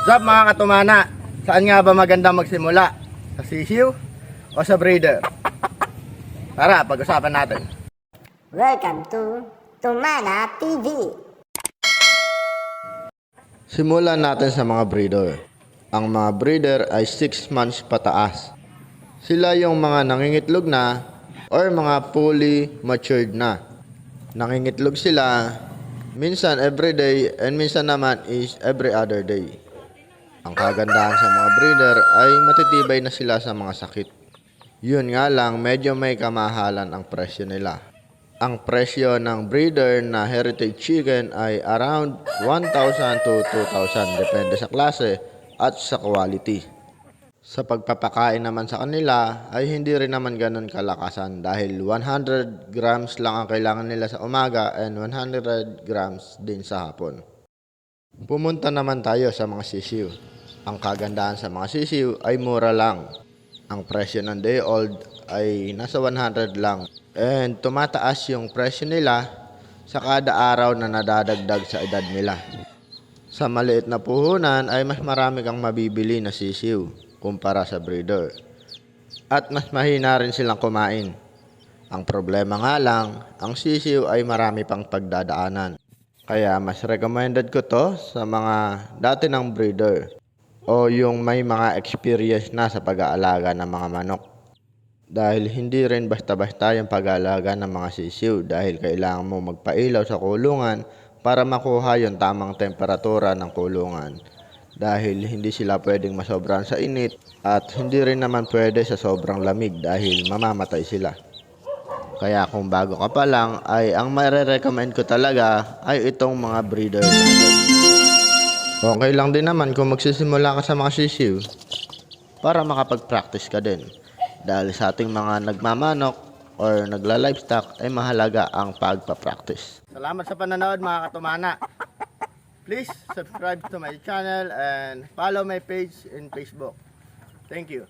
Sup mga katumana, saan nga ba maganda magsimula? Sa sisiw o sa breeder? Tara, pag-usapan natin. Welcome to Tumana TV. Simulan natin sa mga breeder. Ang mga breeder ay 6 months pataas. Sila yung mga nangingitlog na or mga fully matured na. Nangingitlog sila minsan every day and minsan naman is every other day. Ang kagandahan sa mga breeder ay matitibay na sila sa mga sakit. Yun nga lang, medyo may kamahalan ang presyo nila. Ang presyo ng breeder na heritage chicken ay around 1,000 to 2,000 depende sa klase at sa quality. Sa pagpapakain naman sa kanila ay hindi rin naman ganun kalakasan dahil 100 grams lang ang kailangan nila sa umaga and 100 grams din sa hapon. Pumunta naman tayo sa mga sisiw. Ang kagandahan sa mga sisiw ay mura lang. Ang presyo ng day old ay nasa 100 lang. And tumataas yung presyo nila sa kada araw na nadadagdag sa edad nila. Sa maliit na puhunan ay mas marami kang mabibili na sisiw kumpara sa breeder. At mas mahina rin silang kumain. Ang problema nga lang, ang sisiw ay marami pang pagdadaanan. Kaya mas recommended ko to sa mga dati ng breeder o yung may mga experience na sa pag-aalaga ng mga manok. Dahil hindi rin basta-basta yung pag-aalaga ng mga sisiw dahil kailangan mo magpailaw sa kulungan para makuha yung tamang temperatura ng kulungan. Dahil hindi sila pwedeng masobran sa init at hindi rin naman pwede sa sobrang lamig dahil mamamatay sila. Kaya kung bago ka pa lang ay ang maire-recommend ko talaga ay itong mga breeder natin. Okay lang din naman kung magsisimula ka sa mga sisiw para makapag-practice ka din. Dahil sa ating mga nagmamanok or nagla-livestock ay mahalaga ang pagpa-practice. Salamat sa panonood mga katumana. Please subscribe to my channel and follow my page in Facebook. Thank you.